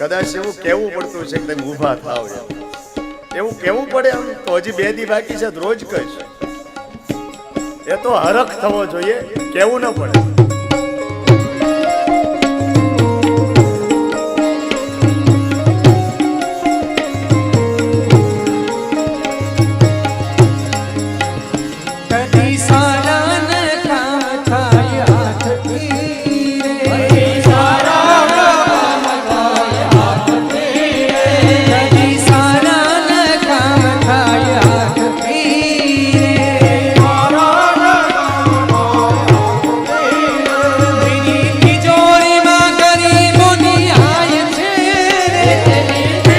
કદાચ એવું કેવું પડતું છે કે તમે ઊભા થાવ એવું કેવું પડે આમ તો હજી બે દી બાકી છે રોજ કહીશ. એ તો હરખ થવો જોઈએ કેવું ન પડે. Thank you.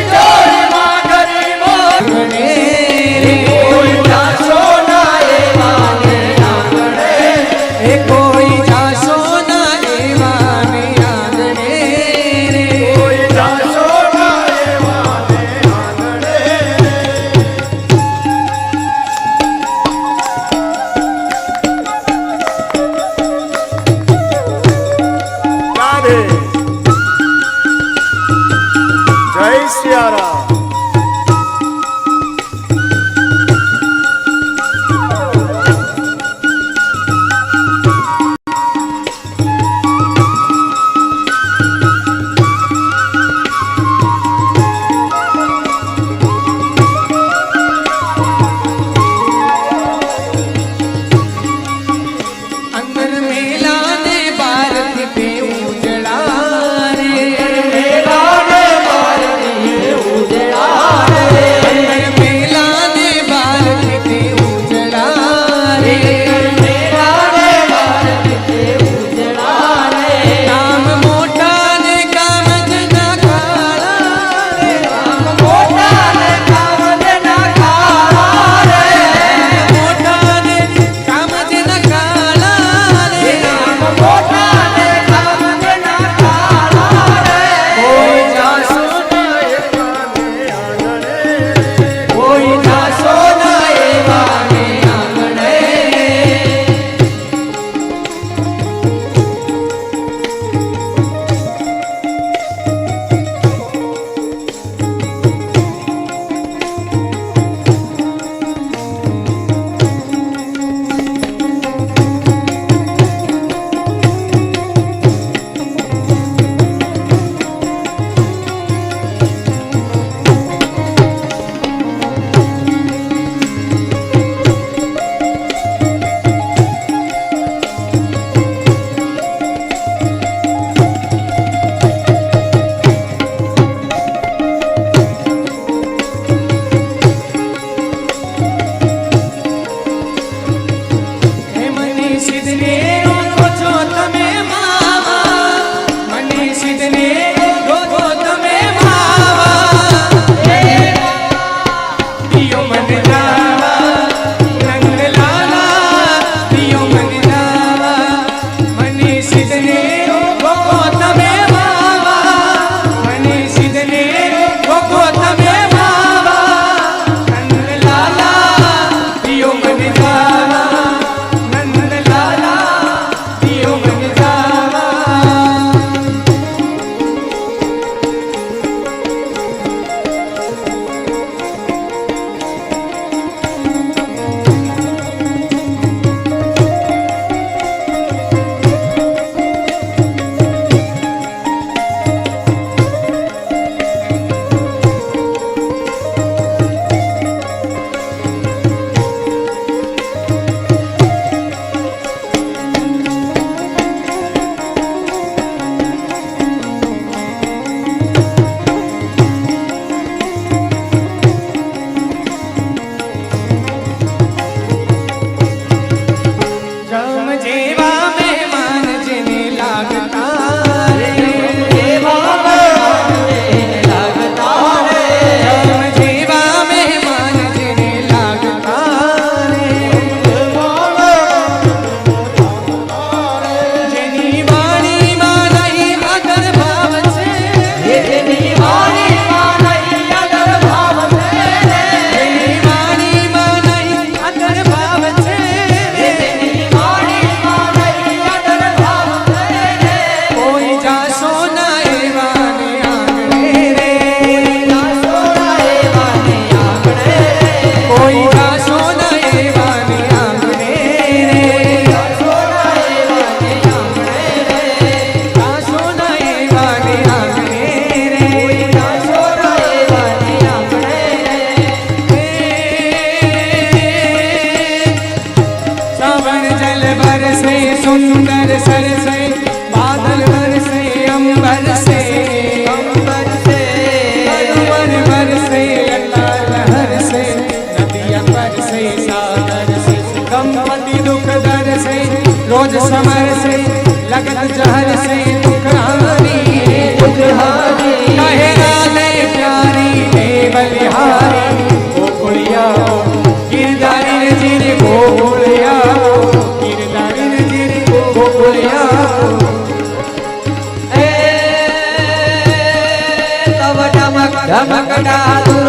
રમકડા